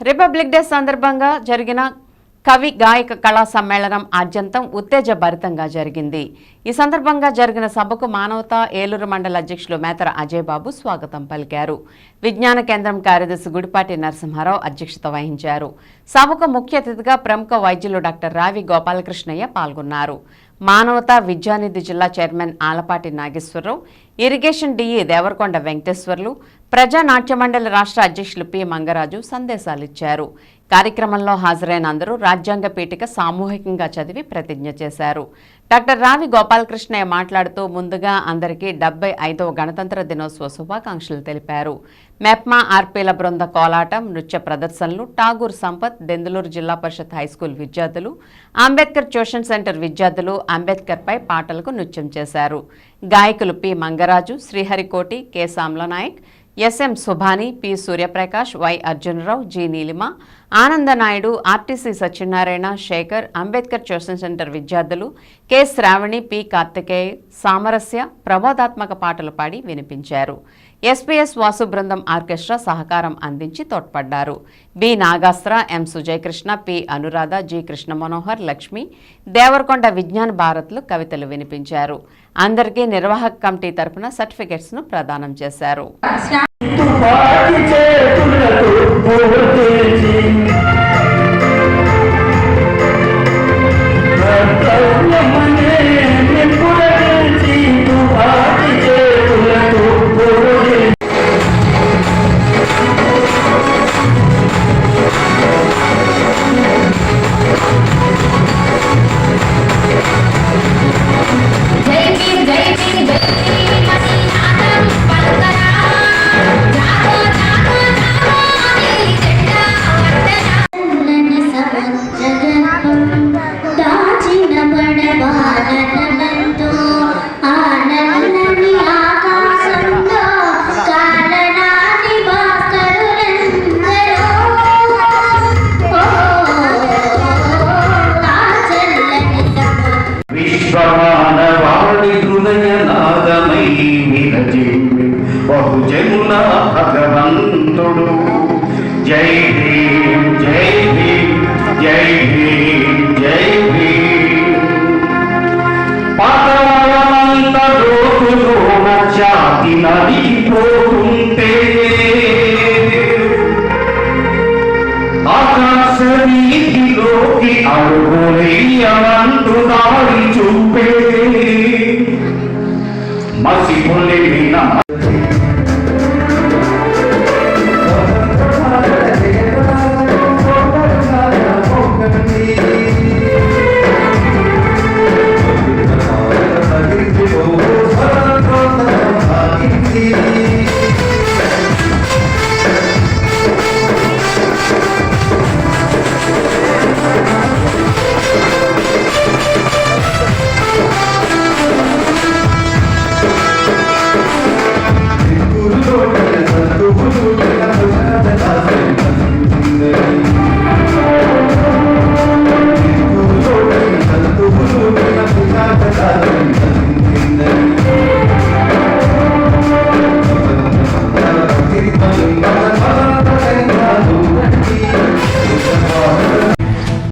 Republic day సందర్భంగా జరిగిన కవి గాయక కళా సమ్మేళనం ఆద్యంతం ఉత్తేజభరితంగా జరిగింది. ఈ సందర్భంగా జరిగిన సభకు మానవతా ఏలూరు మండల అధ్యక్షులు మేతర అజయ్ బాబు స్వాగతం పలికారు. విజ్ఞాన కేంద్రం కార్యదర్శి గుడిపాటి నరసింహారావు అధ్యక్షత వహించారు. సభకు ముఖ్య అతిథిగా ప్రముఖ వైద్యులు డాక్టర్ రావి గోపాలకృష్ణయ్య పాల్గొన్నారు. మానవతా విద్యానిధి జిల్లా chairman Alapati Nageswararao irrigation DE Devarakonda Venkateswarlu ప్రజా నాట్య మండలి రాష్ట్ర అధ్యక్షులు పి మంగరాజు సందేశాలిచ్చారు. కార్యక్రమంలో హాజరైన అందరూ రాజ్యాంగ పీఠిక సామూహికంగా చదివి ప్రతిజ్ఞ చేశారు. డాక్టర్ రావి గోపాలకృష్ణయ్య మాట్లాడుతూ ముందుగా అందరికీ డెబ్బై ఐదవ గణతంత్ర దినోత్సవ శుభాకాంక్షలు తెలిపారు. మెప్మా ఆర్పీల బృంద కోలాటం నృత్య ప్రదర్శనలు ఠాగూర్ సంపత్ దెందులూరు జిల్లా పరిషత్ హైస్కూల్ విద్యార్థులు అంబేద్కర్ ట్యూషన్ సెంటర్ విద్యార్థులు అంబేద్కర్పై పాటలకు నృత్యం చేశారు. గాయకులు P Mangaraju Sriharikoti K Samlanayak S M Subhani P Suryaprakash Y Arjunarao G Neelima Anandanaidu RTC Satyanarayana Shekhar Ambedkar tuition centre విద్యార్థులు కె శ్రావణి పి కార్తికేయ సామరస్య ప్రబోధాత్మక పాటలు పాడి వినిపించారు. ఎస్పీఎస్ వాసు బృందం ఆర్కెస్ట్రా సహకారం అందించి తోడ్పడ్డారు. B. Nagastra M. Sujayakrishna P. Anuradha G. Krishna Manohar Lakshmi Devarakonda Vignan భారత్లు కవితలు వినిపించారు. అందరికీ నిర్వాహక కమిటీ తరపున సర్టిఫికెట్స్ను ప్రదానం చేశారు. జై భీమ్ జై భీమ్ జై భీమ్ జై భీమ్. పాతాళమంత రోజులోన జాతి నలిగిపోతుంటే. ఆకాశ వీధిలోకి అడుగులేయమంటూ దారి చూపే. మసిపొల్లి విన